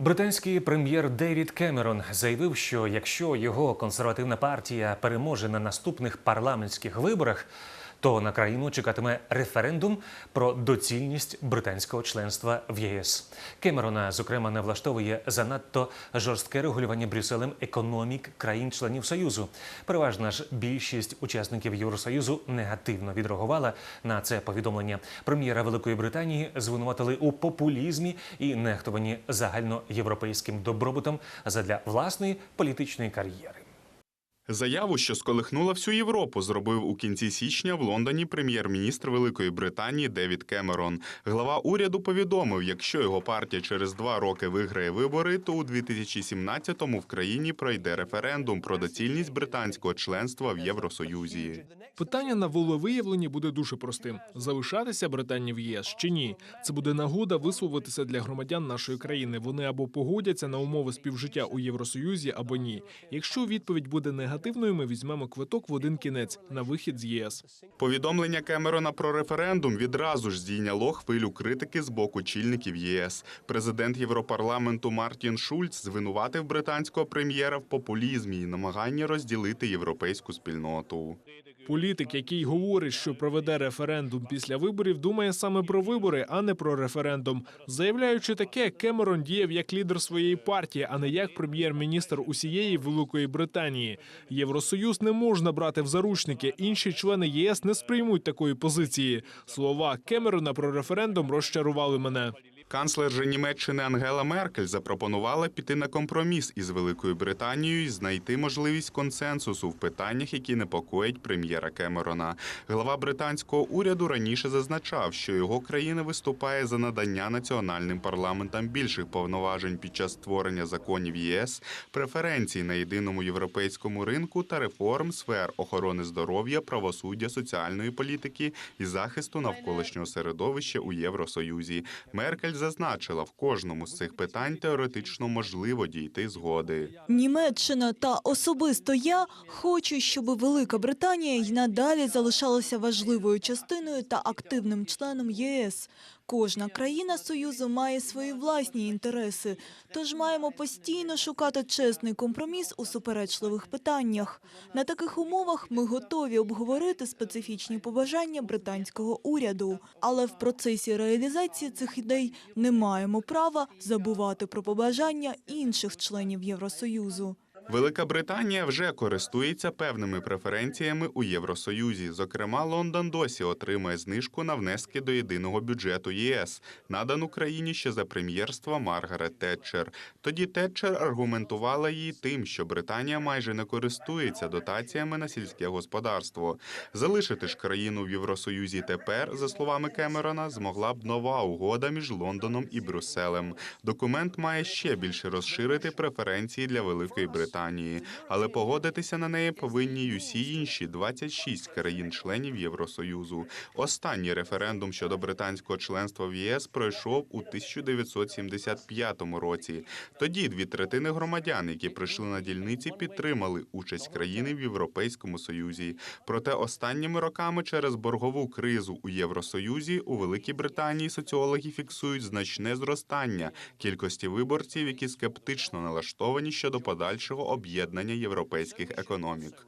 Британський прем'єр Девід Кемерон заявив, що якщо його консервативна партія переможе на наступних парламентських виборах, то на країну чекатиме референдум про доцільність британського членства в ЄС. Кемерона, зокрема, не влаштовує занадто жорстке регулювання Брюсселем економік країн-членів Союзу. Переважна ж більшість учасників Євросоюзу негативно відреагувала на це повідомлення. Прем'єра Великої Британії звинуватили у популізмі і нехтуванні загальноєвропейським добробутом задля власної політичної кар'єри. Заяву, що сколихнула всю Європу, зробив у кінці січня в Лондоні прем'єр-міністр Великої Британії Девід Кемерон. Глава уряду повідомив, якщо його партія через два роки виграє вибори, то у 2017-му в країні пройде референдум про доцільність британського членства в Євросоюзі. Питання на волевиявленні буде дуже простим: залишатися Британії в ЄС чи ні. Це буде нагода висловитися для громадян нашої країни. Вони або погодяться на умови співжиття у Євросоюзі, або ні. Якщо відповідь буде негативною, ми візьмемо квиток в один кінець на вихід з ЄС. Повідомлення Кемерона про референдум відразу ж здійняло хвилю критики з боку чільників ЄС. Президент Європарламенту Мартін Шульц звинуватив британського прем'єра в популізмі і намаганні розділити європейську спільноту. Політик, який говорить, що проведе референдум після виборів, думає саме про вибори, а не про референдум. Заявляючи таке, Кемерон діяв як лідер своєї партії, а не як прем'єр-міністр усієї Великої Британії. Євросоюз не можна брати в заручники. Інші члени ЄС не сприймуть такої позиції. Слова Кемерона про референдум розчарували мене. Канцлер же Німеччини Ангела Меркель запропонувала піти на компроміс із Великою Британією і знайти можливість консенсусу в питаннях, які непокоять прем'єра Кемерона. Глава британського уряду раніше зазначав, що його країна виступає за надання національним парламентам більших повноважень під час створення законів ЄС, преференцій на єдиному європейському ринку та реформ сфер охорони здоров'я, правосуддя, соціальної політики і захисту навколишнього середовища у Євросоюзі. Меркель зазначила, в кожному з цих питань теоретично можливо дійти згоди. Німеччина та особисто я хочу, щоб Велика Британія й надалі залишалася важливою частиною та активним членом ЄС. Кожна країна Союзу має свої власні інтереси, тож маємо постійно шукати чесний компроміс у суперечливих питаннях. На таких умовах ми готові обговорити специфічні побажання британського уряду, але в процесі реалізації цих ідей не маємо права забувати про побажання інших членів Євросоюзу. Велика Британія вже користується певними преференціями у Євросоюзі. Зокрема, Лондон досі отримує знижку на внески до єдиного бюджету єС, надану країні ще за прем'єрства Маргарет Тетчер. Тоді Тетчер аргументувала її тим, що Британія майже не користується дотаціями на сільське господарство. Залишити ж країну в Євросоюзі тепер, за словами Кемерона, змогла б нова угода між Лондоном і Брюсселем. Документ має ще більше розширити преференції для Великої Британії, але погодитися на неї повинні й усі інші 26 країн-членів Євросоюзу. Останній референдум щодо британського членства в ЄС пройшов у 1975 році. Тоді дві третини громадян, які прийшли на дільниці, підтримали участь країни в Європейському Союзі. Проте останніми роками через боргову кризу у Євросоюзі у Великій Британії соціологи фіксують значне зростання кількості виборців, які скептично налаштовані щодо подальшого об'єднання європейських економік.